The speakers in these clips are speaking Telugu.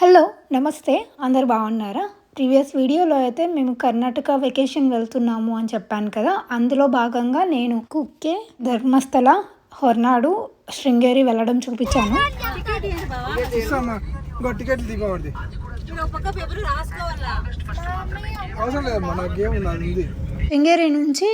హలో నమస్తే. అందరు బాగున్నారా? ప్రీవియస్ వీడియోలో అయితే మేము కర్ణాటక వెకేషన్ వెళ్తున్నాము అని చెప్పాను కదా. అందులో భాగంగా నేను కుక్కే ధర్మస్థల హొర్నాడు శృంగేరి వెళ్ళడం చూపించాను. శృంగేరి నుంచి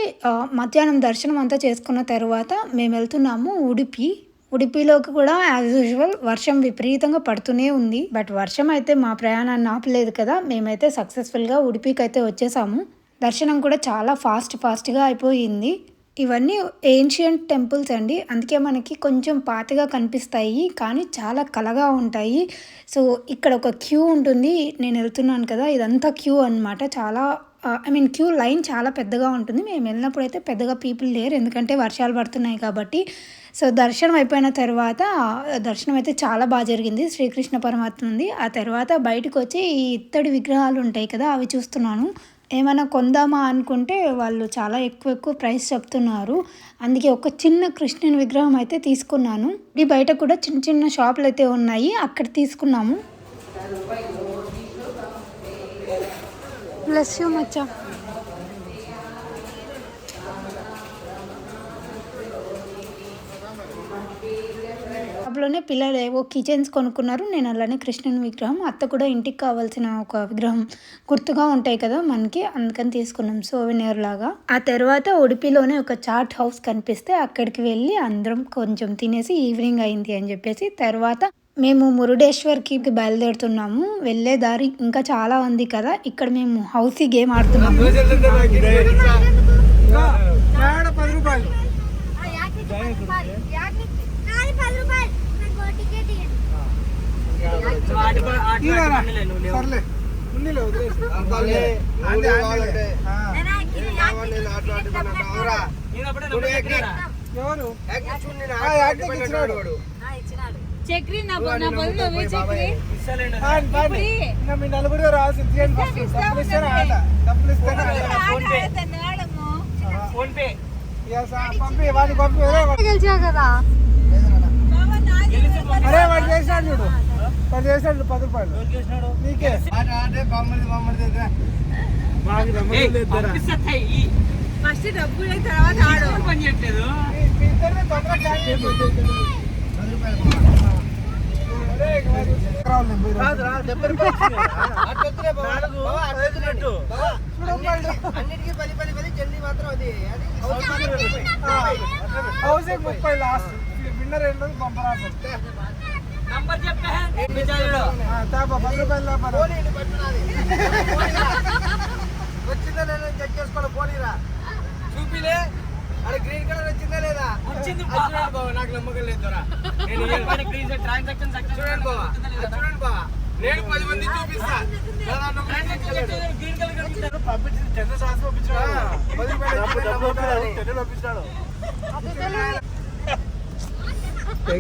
మధ్యాహ్నం దర్శనం అంతా చేసుకున్న తర్వాత మేము వెళ్తున్నాము ఉడిపి. ఉడిపిలోకి కూడా యాజ్ యూజువల్ వర్షం విపరీతంగా పడుతూనే ఉంది. బట్ వర్షం అయితే మా ప్రయాణాన్ని ఆపలేదు కదా. మేమైతే సక్సెస్ఫుల్గా ఉడిపికి అయితే వచ్చేసాము. దర్శనం కూడా చాలా ఫాస్ట్ ఫాస్ట్గా అయిపోయింది. ఇవన్నీ ఏన్షియంట్ టెంపుల్స్ అండి. అందుకే మనకి కొంచెం పాతగా కనిపిస్తాయి కానీ చాలా కలగా ఉంటాయి. సో ఇక్కడ ఒక క్యూ ఉంటుంది. నేను వెళ్తున్నాను కదా. ఇదంతా క్యూ అన్నమాట. చాలా ఐ మీన్ క్యూ లైన్ చాలా పెద్దగా ఉంటుంది. మేము వెళ్ళినప్పుడు అయితే పెద్దగా పీపుల్ లేరు. ఎందుకంటే వర్షాలు పడుతున్నాయి కాబట్టి సో దర్శనం అయిపోయిన తర్వాత దర్శనం అయితే చాలా బాగా జరిగింది. శ్రీకృష్ణ పరమాత్మ ఉంది. ఆ తర్వాత బయటకు వచ్చి ఈ ఇత్తడి విగ్రహాలు ఉంటాయి కదా అవి చూస్తున్నాను. ఏమైనా కొందామా అనుకుంటే వాళ్ళు చాలా ఎక్కువ ఎక్కువ ప్రైస్ చెప్తున్నారు. అందుకే ఒక చిన్న కృష్ణుని విగ్రహం అయితే తీసుకున్నాను. ఇది బయట కూడా చిన్న చిన్న షాపులు అయితే ఉన్నాయి. అక్కడ తీసుకున్నాము. ప్లస్ యూ మచ్చా. షాప్లోనే పిల్లలు ఏవో కిచెన్స్ కొనుక్కున్నారు. నేను అలానే కృష్ణుని విగ్రహం అత్త కూడా ఇంటికి కావాల్సిన ఒక విగ్రహం గుర్తుగా ఉంటాయి కదా మనకి అందుకని తీసుకున్నాం సోవినేర్ లాగా. ఆ తర్వాత ఉడిపిలోనే ఒక చాట్ హౌస్ కనిపిస్తే అక్కడికి వెళ్ళి అందరం కొంచెం తినేసి ఈవినింగ్ అయింది అని చెప్పేసి తర్వాత మేము మురుడేశ్వర్కి బయలుదేరుతున్నాము. వెళ్ళే దారి ఇంకా చాలా ఉంది కదా. ఇక్కడ మేము హౌసీ గేమ్ ఆడుతున్నాము ఇంకా మేడ పది రూపాయలు తీరారా? సర్లే ఎవరు చక్రి నా నా బదులు నువ్వే చక్రి మీ నలుగురు రావాల్సింది తీయండి డబ్బులు ఇస్తేనే ఆట. డబ్బులు ఇస్తేనే ఆట. Yes, పంపి వాడిని పంపి కదా అరే వాడు చేసినాడు చూడు వాడు చేసినాడు పది రూపాయలు. నీకే. ఫస్ట్ డబ్బులు తర్వాత ఆడు. మీ- మీ ఇద్దరిని తొందరగా ట్యాగ్ చేయండి. ఒరే, ఇక వాడు రావాలి నేను పోయి చూడమ్మా ఇడు. ఆ, హౌసింగ్ ముప్పై లాస్ట్. విన్నర్ ఏంటో బంపర్ రూపాయలు తాపా వచ్చిందా లేదా చెక్ చేసుకోవాలి పోనీరా. చూపిలే. అక్కడ గ్రీన్ కలర్ వచ్చిందా లేదా? వచ్చింది బాబా నాకు నమ్మకం లేదు. నేను ట్రాన్సాక్షన్ చూడండి బాబా అది చూడండి బాబా నేను పది మంది చూపిస్తా. పంపించింది పంపించాడు పంపించాడు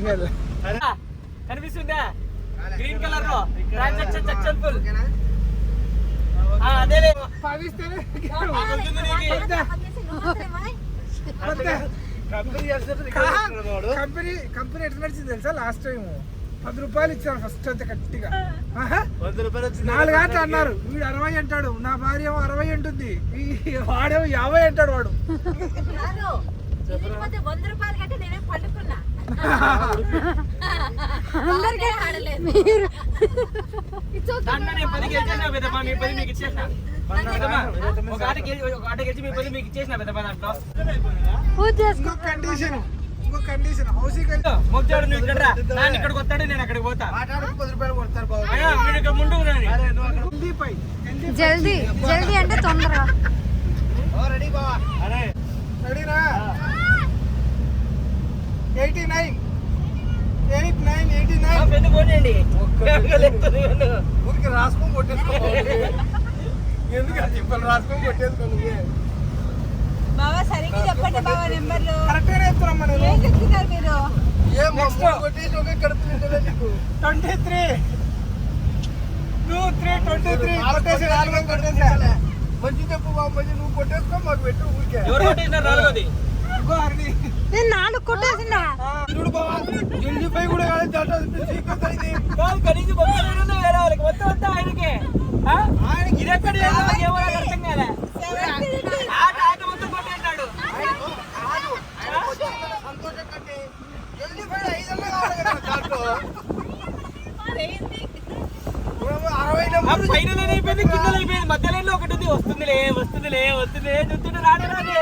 కాదు. కనిపిస్తుందా? గ్రీన్ కలర్లో. Transaction successful? అదేలే. కంపెనీ కంపెనీ ఎట్లా నడిచింది తెలుసా లాస్ట్ టైం పది రూపాయలు ఇచ్చారు ఫస్ట్ అయితే గట్టిగా. నాలుగు ఆటలు అన్నారు. వీడు అరవై అంటాడు. నా భార్య ఏమో అరవై అంటుంది. వాడేమో యాభై అంటాడు వాడు. వంద రూపాయలు కంటే నేనే పండుకున్నా? కండిషన్ కండిషన్ హౌసింగ్ మొగ్గాడు నువ్వు ఇక్కడ రా. నాన్న ఇక్కడికి వస్తాడు నేను అక్కడికి పోతా. మాట్లాడితే పది రూపాయలు కొడతారు బాబు. అయ్యా, మీరు ఇక్కడ ముందుకు రండి. హిందీ పై హిందీ జల్దీ జల్దీ అంటే తొందరగా. ఓ రెడీ బావా. రెడీనా? Eighty nine. Eight nine eighty nine. లేపుతుంది నన్ను. ఊరికి రాసుకొని కొట్టేసుకో. ఎందుకు ఆ తిప్పలు రాసుకొని కొట్టేసుకో నువ్వే. బాబా సరిగ్గా చెప్పండి బాబా నెంబర్లు. కరెక్ట్గా చెప్తున్నామ్మా నేను? ఏం చెప్తున్నారు మీరు? ఏం. మూడు కొట్టేసి ఒకే కడుపు నిండలే నీకు. Twenty three. Two three twenty three. కొట్టేసి నాలుగు. మంచి చెప్పు బాబు మంచి నువ్వు కొట్టేసుకో మాకు పెట్టు ఊరికే. ఎవరు కొట్టేసినారు నాలుగోది. ఇంకో అరని. నేను నాలుగు కొట్టేసిందా చూడు బావా జల్దీ పై కూడా కాదు డాటా సీక్రెట్ అయింది కాదు కనీసం బొమ్మలు వేరే వాళ్ళకి మొత్తం అంతా ఆయనకే. ఆయన ఇది ఎక్కడ అర్థం కాదా ఐదు ఫైనల్ అయిపోయింది కింద అయిపోయింది మధ్యలో ఒకటి ఉంది. వస్తుందిలే వస్తుందిలే వస్తుందిలే చూస్తుంటే రాడే రాడే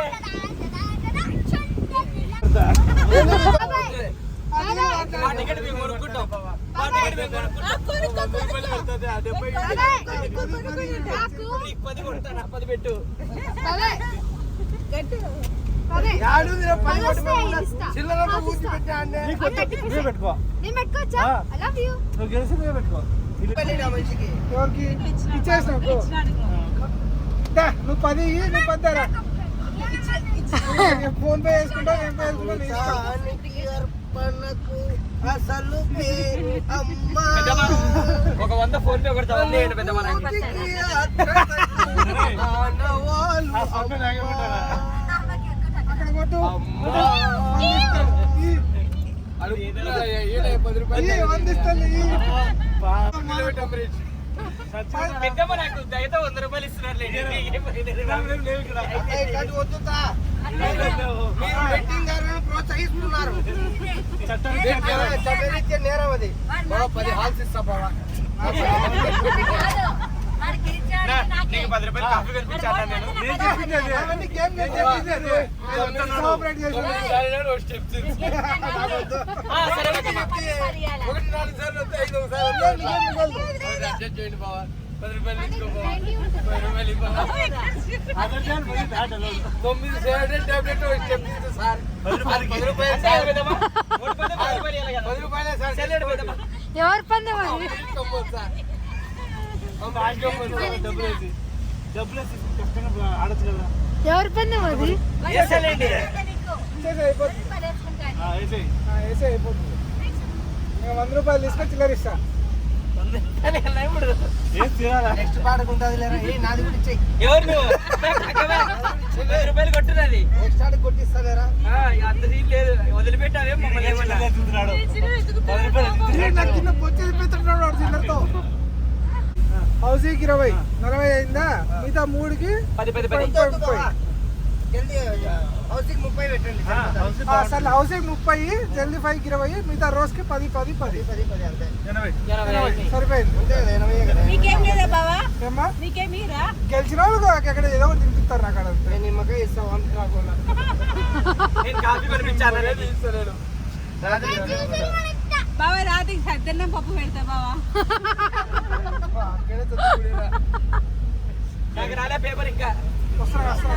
పెట్టుకో నేను నువ్వు నువ్వే పెట్టుకో నువ్వు పది నువ్వు పది ఫోన్ పే వేసుకుంటావు ఏం పే అసలు ఒక వంద ఫోన్ పే కొడతా వంద ఏంటి పెద్దమ్మ నాకు? దయతో వంద రూపాయలు ఇస్తున్నారు. మీరు బెట్టింగ్ గారులను ప్రోత్సహిస్తున్నారు. చట్టరీత్యా నేరం అది. బావ పది హాల్స్ ఇస్తా ఒకటి నాలుగు సార్లు వస్తే ఐదు అడ్జస్ట్ చేయండి బావా. పది రూపాయలు తీసుకో బావా పది రూపాయలు ఇవ్వ. తొమ్మిది సేవెడ్ టాబ్లెట్ చెప్పింది సార్. పది రూపాయలు సరే పది రూపాయలు సార్ ఎవరు పందెం ఎవరు పందెం అది? అయిపోతుంది. వంద రూపాయలు తీసుకొని చిల్లర నెక్స్ట్ పాటకు ఉంటుంది లేరా? ఏ నాది కూడా ఇచ్చేయి. ఎవరు రూపాయలు కొట్టున్నది. నెక్స్ట్ కొట్టిస్తా లేరా? అంత సీన్ లేదు. వదిలిపెట్టావే మమ్మల్ని ఏమన్నా కింద బొచ్చె తిప్పుతున్నాడు వాడు చిల్లరతో హౌసింగ్ ఇరవై. నలభై అయిందా? మిగతా మూడుకి పది పది పది. జల్దీ హౌసింగ్ ముప్పై పెట్టండి. ఆ, సరే హౌసింగ్ ముప్పై జల్దీ ఫైవ్ ఇరవై మిగతా రోజుకి పది పది పది. పది పది అంతే. ఎనభై. సరిపోయింది. అంతే గెలిచిన వాళ్ళు ఎక్కడ ఏదో ఒకటి తినిపిస్తారు నాకు అక్కడ అంతే. నేను నిమ్మకాయ ఇస్తా వంద కాకుండా బావా రాత్రికి సద్దన్నం పప్పు పెడతా బావా. నాకు రాలే పేపర్ ఇంకా. వస్తున్నా వస్తున్నా.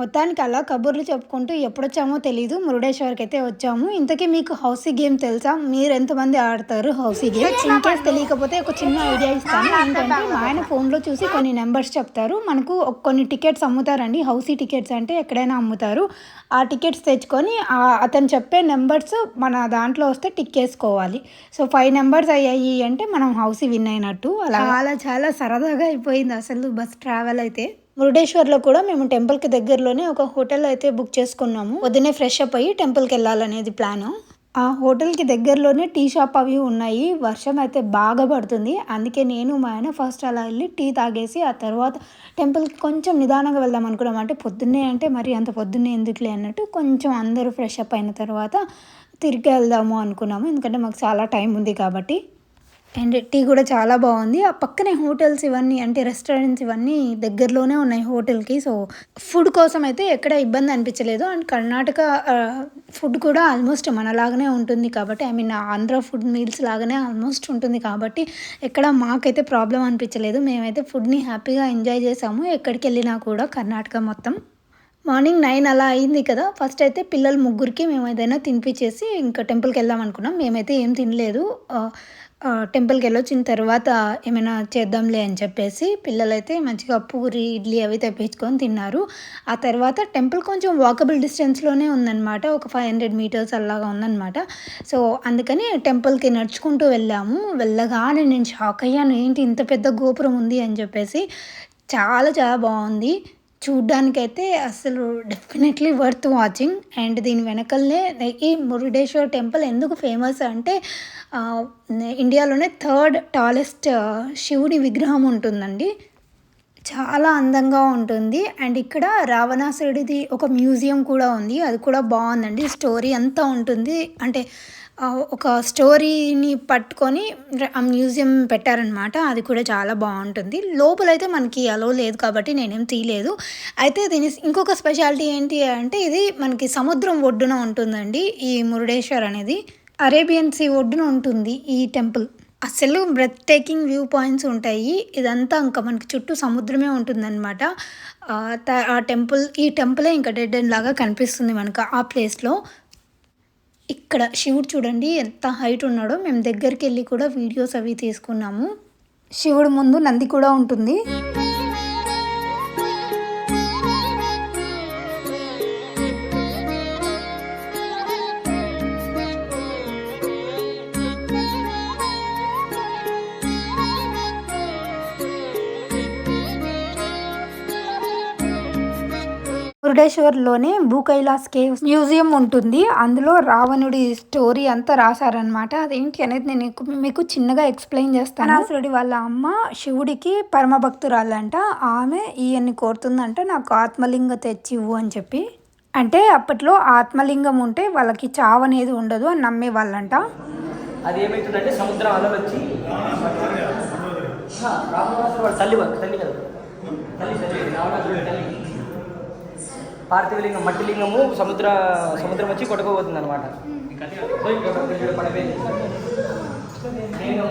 మొత్తానికి అలా కబుర్లు చెప్పుకుంటూ ఎప్పుడొచ్చామో తెలీదు మురుడేశ్వర్కి అయితే వచ్చాము. ఇంతకీ మీకు హౌసీ గేమ్ తెలుసా? మీరు ఎంతమంది ఆడతారు హౌసీ గేమ్? ఇన్ కేస్ తెలియకపోతే ఒక చిన్న ఐడియా ఇస్తాను. ఏంటంటే మా ఆయన ఫోన్లో చూసి కొన్ని నెంబర్స్ చెప్తారు. మనకు కొన్ని టికెట్స్ అమ్ముతారండి. హౌసీ టికెట్స్ అంటే ఎక్కడైనా అమ్ముతారు. ఆ టికెట్స్ తెచ్చుకొని అతను చెప్పే నెంబర్స్ మన దాంట్లో వస్తే టిక్ వేసుకోవాలి సో ఫైవ్ నెంబర్స్ అయ్యాయి అంటే మనం హౌసీ విన్ అయినట్టు అలా చాలా చాలా సరదాగా అయిపోయింది అసలు బస్ ట్రావెల్ అయితే. మురుడేశ్వర్లో కూడా మేము టెంపుల్కి దగ్గరలోనే ఒక హోటల్ అయితే బుక్ చేసుకున్నాము. వదినే ఫ్రెష్ అప్ అయ్యి టెంపుల్కి వెళ్ళాలనేది ప్లాను ఆ హోటల్కి దగ్గరలోనే టీ షాప్ అవి ఉన్నాయి. వర్షం అయితే బాగా పడుతుంది. అందుకే నేను మా ఆయన ఫస్ట్ అలా వెళ్ళి టీ తాగేసి ఆ తర్వాత టెంపుల్కి కొంచెం నిదానంగా వెళ్దాం అనుకున్నాం. అంటే పొద్దున్నే అంటే మరి అంత పొద్దున్నే ఎందుకులే అన్నట్టు కొంచెం అందరూ ఫ్రెష్ అప్ అయిన తర్వాత తిరిగి వెళ్దాము అనుకున్నాము. ఎందుకంటే మాకు చాలా టైం ఉంది కాబట్టి. అండ్ టీ కూడా చాలా బాగుంది. ఆ పక్కనే హోటల్స్ ఇవన్నీ అంటే రెస్టారెంట్స్ ఇవన్నీ దగ్గరలోనే ఉన్నాయి హోటల్కి. సో ఫుడ్ కోసం అయితే ఎక్కడ ఇబ్బంది అనిపించలేదు. అండ్ కర్ణాటక ఫుడ్ కూడా ఆల్మోస్ట్ మనలాగానే ఉంటుంది కాబట్టి I mean Andhra food meals లాగానే ఆల్మోస్ట్ ఉంటుంది కాబట్టి ఎక్కడ మాకైతే ప్రాబ్లం అనిపించలేదు. మేమైతే ఫుడ్ని హ్యాపీగా ఎంజాయ్ చేసాము. ఎక్కడికి వెళ్ళినా కూడా కర్ణాటక మొత్తం. మార్నింగ్ నైన్ అలా అయింది కదా. ఫస్ట్ అయితే పిల్లలు ముగ్గురికి మేము ఏదైనా తినిపించేసి ఇంకా టెంపుల్కి వెళ్దాం అనుకున్నాం. మేమైతే ఏం తినలేదు. టెంపుల్కి వెళ్ళొచ్చిన తర్వాత ఏమైనా చేద్దాంలే అని చెప్పేసి పిల్లలైతే మంచిగా పూరి ఇడ్లీ అవి తెప్పించుకొని తిన్నారు. ఆ తర్వాత టెంపుల్ కొంచెం వాకబుల్ డిస్టెన్స్లోనే ఉందన్నమాట. ఒక ఫైవ్ హండ్రెడ్ మీటర్స్ అలాగా ఉందన్నమాట. సో అందుకని టెంపుల్కి నడుచుకుంటూ వెళ్ళాము. వెళ్ళగానే నేను షాక్ అయ్యాను. ఏంటి ఇంత పెద్ద గోపురం ఉంది అని చెప్పేసి. చాలా చాలా బాగుంది. చూడ్డానికైతే అసలు డెఫినెట్లీ వర్త్ వాచింగ్ అండ్ దీని వెనకలనే ఈ మురుడేశ్వర్ టెంపుల్ ఎందుకు ఫేమస్ అంటే ఇండియాలోనే థర్డ్ టాలెస్ట్ శివుని విగ్రహం ఉంటుందండి. చాలా అందంగా ఉంటుంది. అండ్ ఇక్కడ రావణాసుడిది ఒక మ్యూజియం కూడా ఉంది. అది కూడా బాగుందండి. స్టోరీ అంతా ఉంటుంది. అంటే ఒక స్టోరీని పట్టుకొని ఆ మ్యూజియం పెట్టారనమాట. అది కూడా చాలా బాగుంటుంది. లోపలైతే మనకి అలో లేదు కాబట్టి నేనేం తీయలేదు. అయితే దీని ఇంకొక స్పెషాలిటీ ఏంటి అంటే ఇది మనకి సముద్రం ఒడ్డున ఉంటుందండి. ఈ మురుడేశ్వర్ అనేది. అరేబియన్ సీ ఒడ్డున ఉంటుంది ఈ టెంపుల్. అసలు బ్రెత్ టేకింగ్ వ్యూ పాయింట్స్ ఉంటాయి. ఇదంతా ఇంకా మనకి చుట్టూ సముద్రమే ఉంటుందన్నమాట. ఆ, టెంపుల్ ఈ టెంపులే ఇంకా డెడ్ అండ్ లాగా కనిపిస్తుంది మనకు ఆ ప్లేస్లో. ఇక్కడ శివుడు చూడండి ఎంత హైట్ ఉన్నాడో. మేము దగ్గరికి వెళ్ళి కూడా వీడియోస్ అవి తీసుకున్నాము. శివుడు ముందు నంది కూడా ఉంటుంది. మురుడేశ్వర్లోనే భూ కైలాస్ కేవ్స్ మ్యూజియం ఉంటుంది. అందులో రావణుడి స్టోరీ అంతా రాశారనమాట అదేంటి అనేది నేను మీకు- చిన్నగా ఎక్స్ప్లెయిన్ చేస్తాను. రావణాసురుడి వాళ్ళ అమ్మ శివుడికి పరమ భక్తురాలంట ఆమె ఈయన్ని కోరుతుందంట నాకు ఆత్మలింగ తెచ్చివ్వు అని చెప్పి. అంటే అప్పట్లో ఆత్మలింగం ఉంటే వాళ్ళకి చావు అనేది ఉండదు అని నమ్మే వాళ్ళంట అది ఏమవుతుందంటే సముద్రం అలలు వచ్చి తల్లి తల్లి కదా? తల్లి తల్లి రావణాసురుడి తల్లి. పార్థివలింగం మట్టి లింగము సముద్ర సముద్రం వచ్చి కొట్టుకోబోతుంది అనమాట పడిపోయింది నేను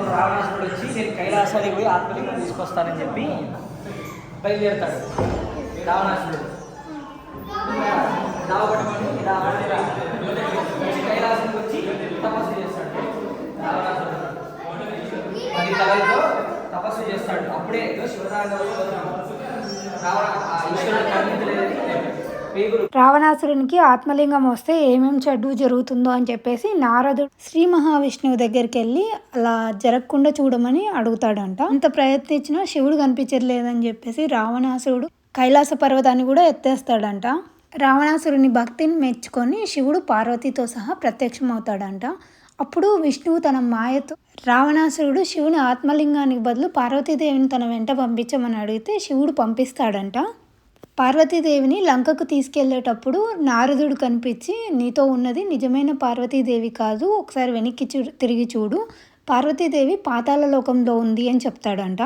వచ్చి నేను కైలాసానికి పోయి ఆత్మలింగం తీసుకొస్తానని చెప్పి బయలుదేరుతాడు రావణాసుడు దావగొట్టమని కైలాసానికి వచ్చి తపస్సు చేస్తాడు రావణాసుడు అది తలతో తపస్సు చేస్తాడు. అప్పుడే శివరాంగ రావణ ఆ ఈశ్వరుడు కనిపించలేదని రావణాసురునికి ఆత్మలింగం వస్తే ఏమేం చెడ్డు జరుగుతుందో అని చెప్పేసి నారదుడు శ్రీ మహావిష్ణువు దగ్గరికి వెళ్ళి అలా జరగకుండా చూడమని అడుగుతాడంట. అంత ప్రయత్నించినా శివుడు కనిపించలేదని చెప్పేసి రావణాసురుడు కైలాస పర్వతాన్ని కూడా ఎత్తేస్తాడంట. రావణాసురుని భక్తిని మెచ్చుకొని శివుడు పార్వతితో సహా ప్రత్యక్షమవుతాడంట. అప్పుడు విష్ణువు తన మాయతో రావణాసురుడు శివుని ఆత్మలింగానికి బదులు పార్వతీదేవిని తన వెంట పంపించమని అడిగితే శివుడు పంపిస్తాడంట. పార్వతీదేవిని లంకకు తీసుకెళ్ళేటప్పుడు నారదుడు కనిపించి నీతో ఉన్నది నిజమైన పార్వతీదేవి కాదు ఒకసారి వెనక్కి చూ తిరిగి చూడు. పార్వతీదేవి పాతాల లోకంలో ఉంది అని చెప్తాడంట.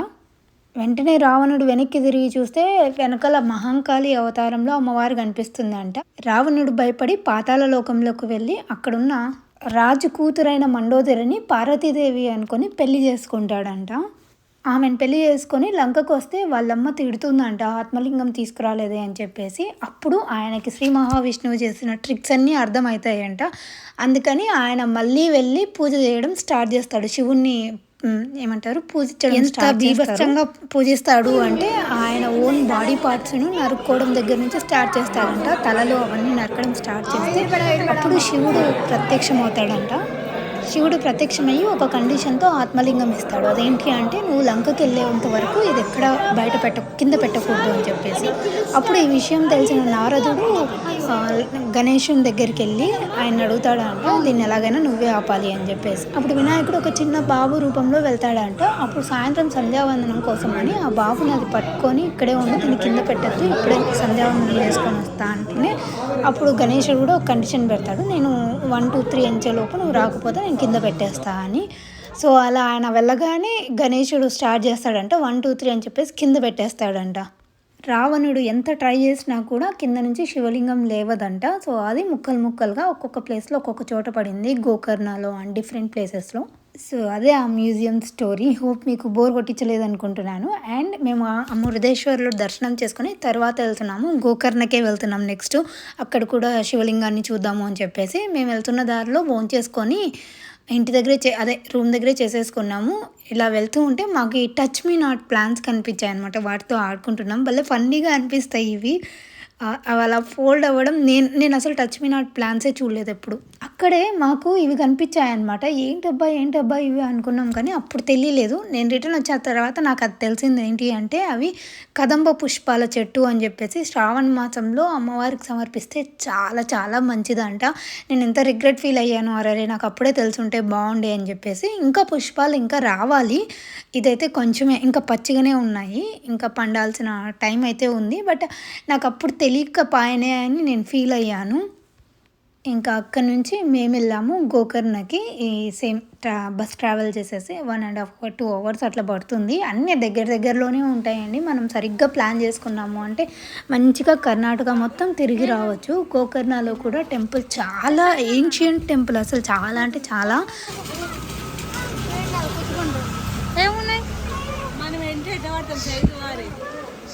వెంటనే రావణుడు వెనక్కి తిరిగి చూస్తే వెనకాల మహంకాళి అవతారంలో అమ్మవారు కనిపిస్తుందంట. రావణుడు భయపడి పాతాల లోకంలోకి వెళ్ళి అక్కడున్న రాజు కూతురైన మండోదరిని పార్వతీదేవి అనుకొని పెళ్ళి చేసుకుంటాడంట. ఆమెను పెళ్ళి చేసుకొని లంకకు వస్తే వాళ్ళమ్మ తిడుతుందంట ఆత్మలింగం తీసుకురాలేదే అని చెప్పేసి. అప్పుడు ఆయనకి శ్రీ మహావిష్ణువు చేసిన ట్రిక్స్ అన్నీ అర్థమవుతాయంట. అందుకని ఆయన మళ్ళీ వెళ్ళి పూజ చేయడం స్టార్ట్ చేస్తాడు. శివుణ్ణి ఏమంటారు? పూజించడం ఎంత బీభత్సంగా పూజిస్తాడు అంటే ఆయన ఓన్ బాడీ పార్ట్స్ను నరుక్కోవడం దగ్గర నుంచి స్టార్ట్ చేస్తాడంట. తలలో అవన్నీ నరకడం స్టార్ట్ చేస్తే అప్పుడు శివుడు ప్రత్యక్షమవుతాడంట. శివుడు ప్రత్యక్షమయ్యి ఒక కండిషన్తో ఆత్మలింగం ఇస్తాడు. అదేంటి అంటే నువ్వు లంకకి వెళ్ళేంత వరకు ఇది ఎక్కడ బయట పెట్ట కింద పెట్టకూడదు అని చెప్పేసి. అప్పుడు ఈ విషయం తెలిసిన నారదుడు గణేశుని దగ్గరికి వెళ్ళి ఆయన అడుగుతాడంట దీన్ని ఎలాగైనా నువ్వే ఆపాలి అని చెప్పేసి. అప్పుడు వినాయకుడు ఒక చిన్న బాబు రూపంలో వెళ్తాడంట. అప్పుడు సాయంత్రం సంధ్యావందనం కోసం అని ఆ బాబుని అది పట్టుకొని ఇక్కడే ఉండి దీన్ని కింద పెట్టద్దు ఇప్పుడే సంధ్యావందనం చేసుకొని వస్తా అంటేనే అప్పుడు గణేశుడు కూడా ఒక కండిషన్ పెడతాడు. నేను వన్ టూ త్రీ లోపు నువ్వు రాకపోతే నేను కింద పెట్టేస్తా అని. సో అలా ఆయన వెళ్ళగానే గణేశుడు స్టార్ట్ చేస్తాడంట వన్ టూ త్రీ అని చెప్పేసి కింద పెట్టేస్తాడంట. రావణుడు ఎంత ట్రై చేసినా కూడా కింద నుంచి శివలింగం లేవదంట. సో అది ముక్కలు ముక్కలుగా ఒక్కొక్క ప్లేస్లో ఒక్కొక్క చోట పడింది గోకర్ణలో అండ్ డిఫరెంట్ ప్లేసెస్లో సో అదే ఆ మ్యూజియం స్టోరీ. హోప్ మీకు బోర్ కొట్టించలేదు అనుకుంటున్నాను అండ్ మేము ఆ మురుదేశ్వర్లో దర్శనం చేసుకుని తర్వాత వెళ్తున్నాము. గోకర్ణకే వెళ్తున్నాం నెక్స్ట్. అక్కడ కూడా శివలింగాన్ని చూద్దాము అని చెప్పేసి మేము వెళ్తున్న దారిలో భోంచేసుకొని చేసుకొని ఇంటి దగ్గరే చే అదే రూమ్ దగ్గరే చేసేసుకున్నాము. ఇలా వెళ్తూ ఉంటే మాకు ఈ టచ్ మీ నాట్ ప్లాన్స్ కనిపించాయి అనమాట వాటితో ఆడుకుంటున్నాం. భలే ఫన్నీగా అనిపిస్తాయి ఇవి. అలా ఫోల్డ్ అవ్వడం నేను నేను అసలు టచ్ మీ నాట్ ప్లాన్సే చూడలేదు ఎప్పుడు. అక్కడే మాకు ఇవి కనిపించాయి అనమాట ఏంటబ్బా ఏంటబ్బా ఇవి అనుకున్నాం కానీ అప్పుడు తెలియలేదు. నేను రిటర్న్ వచ్చిన తర్వాత నాకు అది తెలిసింది ఏంటి అంటే అవి కదంబ పుష్పాల చెట్టు అని చెప్పేసి శ్రావణ మాసంలో అమ్మవారికి సమర్పిస్తే చాలా చాలా మంచిదంట. నేను ఎంత రిగ్రెట్ ఫీల్ అయ్యాను అరే నాకు అప్పుడే తెలుసుంటే బాగుండే అని చెప్పేసి ఇంకా పుష్పాలు ఇంకా రావాలి. ఇదైతే కొంచెమే ఇంకా పచ్చిగానే ఉన్నాయి. ఇంకా పండాల్సిన టైం అయితే ఉంది. బట్ నాకు అప్పుడు తెలియకపాయనే అని నేను ఫీల్ అయ్యాను. ఇంకా అక్కడి నుంచి మేము వెళ్ళాము గోకర్ణకి. ఈ సేమ్ ట్రా బస్ ట్రావెల్ చేసేసి one and half two hours అట్లా పడుతుంది. అన్నీ దగ్గర దగ్గరలోనే ఉంటాయండి. మనం సరిగ్గా ప్లాన్ చేసుకున్నాము అంటే మంచిగా కర్ణాటక మొత్తం తిరిగి రావచ్చు. గోకర్ణలో కూడా టెంపుల్ చాలా ఏన్షియంట్ టెంపుల్ అసలు చాలా అంటే చాలా. ఏమున్నాయి? మనం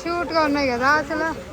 షూట్గా ఉన్నాయి కదా అసలు.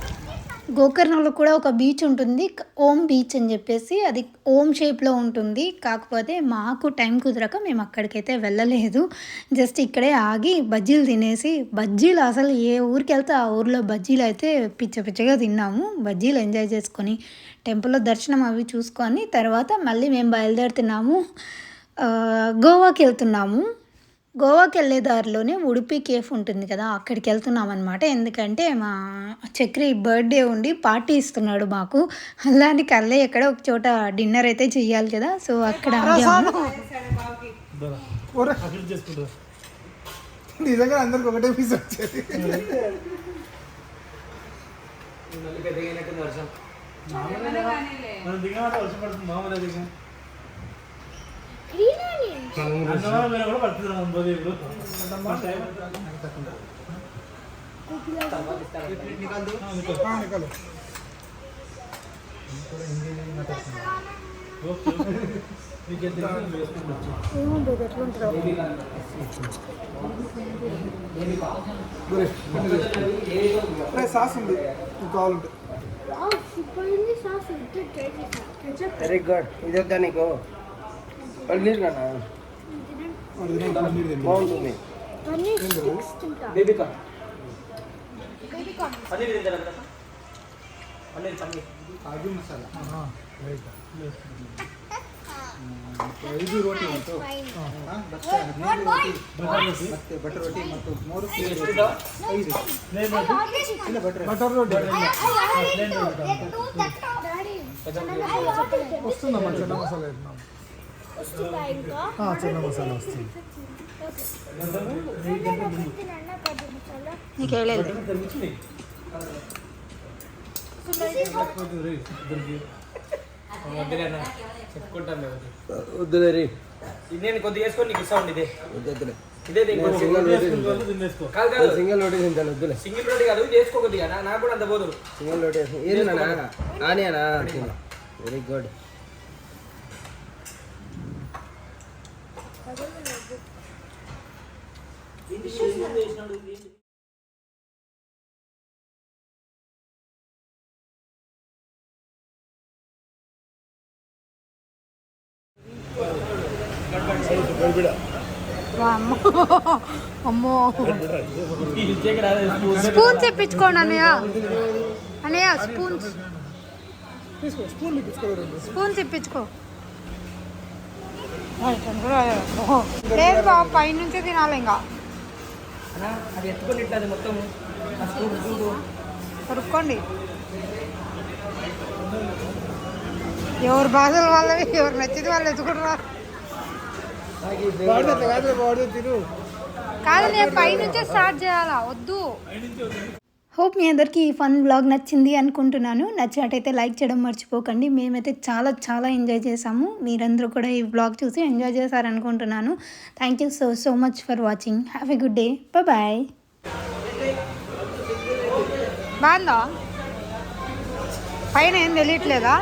గోకర్ణంలో కూడా ఒక బీచ్ ఉంటుంది. ఓం బీచ్ అని చెప్పేసి అది ఓం షేప్లో ఉంటుంది. కాకపోతే మాకు టైం కుదరక మేము అక్కడికైతే వెళ్ళలేదు. జస్ట్ ఇక్కడే ఆగి బజ్జీలు తినేసి బజ్జీలు అసలు ఏ ఊరికి వెళ్తే ఆ ఊరిలో బజ్జీలు అయితే పిచ్చ పిచ్చగా తిన్నాము. బజ్జీలు ఎంజాయ్ చేసుకొని టెంపుల్లో దర్శనం అవి చూసుకొని తర్వాత మళ్ళీ మేము బయలుదేరుతున్నాము. గోవాకి వెళ్తున్నాము. గోవాకి వెళ్ళే దారిలోనే ఉడిపి కేఫ్ ఉంటుంది కదా అక్కడికి వెళ్తున్నాం అనమాట ఎందుకంటే మా చక్రి బర్త్డే ఉండి పార్టీ ఇస్తున్నాడు మాకు. అలాంటి కళ్ళే ఎక్కడ ఒక చోట డిన్నర్ అయితే చెయ్యాలి కదా సో అక్కడ. నిజంగా అందరికి ఒకటే సాస్ ఉంది. కావాలంటే వెరీ గుడ్ ఇదొద్దా నీకు? పన్నీర్ కదా వాడు తినే పన్నీర్ తింటాడు. బాగుంటుంది బేబీ కార్న్ పన్నీర్ తింటారా కదా పన్నీర్ పన్నీర్ కాజు మసాలా ఆహా, రైట్. ಐದು ರೋಟಿ ಉಂಟು ಹಾ, ಮತ್ತೆ ನೀರು ರೋಟಿ ಮತ್ತೆ ಬಟರ್ ರೋಟಿ ಮತ್ತು ಮೂರು ಪ್ಲೇಟ್ ರೋಟಿ ಐದು ಇಲ್ಲ ಬಟರ್ ಬಟರ್ ರೋಟಿ వస్తుందమ్మా చిన్న మసాలా వేద్దాం ఆ, చిన్న మసాలా వస్తుంది. నీకు వేయలేదు వద్దులేనా చెప్పుకుంటాను వద్దులే రే. నేను కొద్దిగా వేసుకొని నీకు ఇస్తాను ఇదే. వద్దులే ఇదే దీనికి సింగల్ రోటీ తింటాను. వద్దులే. సింగిల్ రోటీ కాదు ఇది వేసుకో కొద్దిగా నా- నాకు కూడా అంత పోదు సింగల్ రోటీ ఏది నాన్న? Very good. అమ్మో. స్పూన్ తెప్పించుకోండి అన్నయ్య. అన్నయ్య స్పూన్. తీసుకో స్పూన్ లేదు బాబు పైనుంచే తినాలి ఇంకా. అన్నా, అది ఎత్తుకొని ఇట్లా అది మొత్తం కొరుక్కోండి ఎవరు బాధలు వాళ్ళవి ఎవరు నచ్చింది వాళ్ళు ఎత్తుకుంటారు? కాదు నేను పైనుంచే స్టార్ట్ చేయాలా? వద్దు. హోప్ మీ అందరికీ ఈ ఫన్ బ్లాగ్ నచ్చింది అనుకుంటున్నాను. నచ్చినట్టయితే లైక్ చేయడం మర్చిపోకండి. మేమైతే చాలా చాలా ఎంజాయ్ చేసాము మీరందరూ కూడా ఈ బ్లాగ్ చూసి enjoy చేశారనుకుంటున్నాను. Thank you so so much for watching. Have a good day. Bye బాగుందా? పైన ఏం తెలియట్లేదా?